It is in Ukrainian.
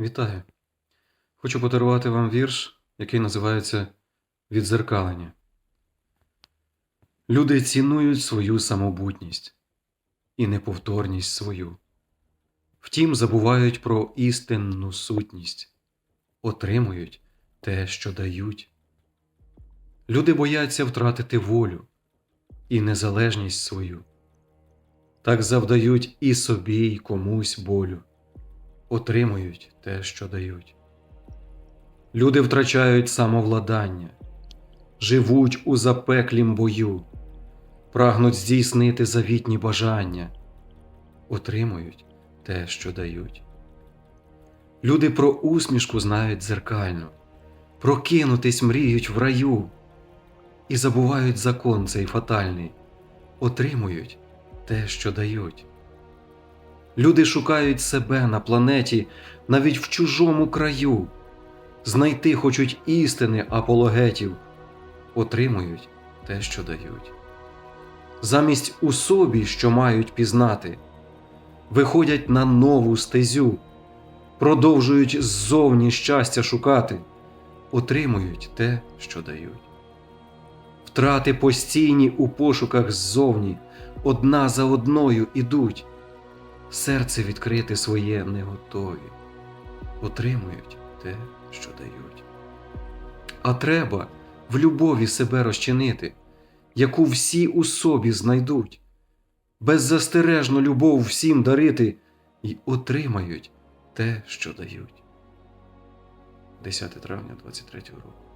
Вітаю! Хочу подарувати вам вірш, який називається Відзеркалення. Люди цінують свою самобутність і неповторність свою. Втім, забувають про істинну сутність, отримують те, що дають. Люди бояться втратити волю і незалежність свою. Так завдають і собі, і комусь болю отримують те, що дають. Люди втрачають самовладання, живуть у запеклім бою, прагнуть здійснити завітні бажання, отримують те, що дають. Люди про усмішку знають дзеркально, прокинутись мріють в раю і забувають закон цей фатальний, отримують те, що дають. Люди шукають себе на планеті, навіть в чужому краю, знайти хочуть істини апологетів, отримують те, що дають. Замість у собі, що мають пізнати, виходять на нову стезю, продовжують ззовні щастя шукати, отримують те, що дають. Втрати постійні у пошуках ззовні, одна за одною ідуть серце відкрити своє не готові, отримують те, що дають. А треба в любові себе розчинити, яку всі у собі знайдуть, беззастережну любов всім дарити і отримають те, що дають. 10 травня 23 року.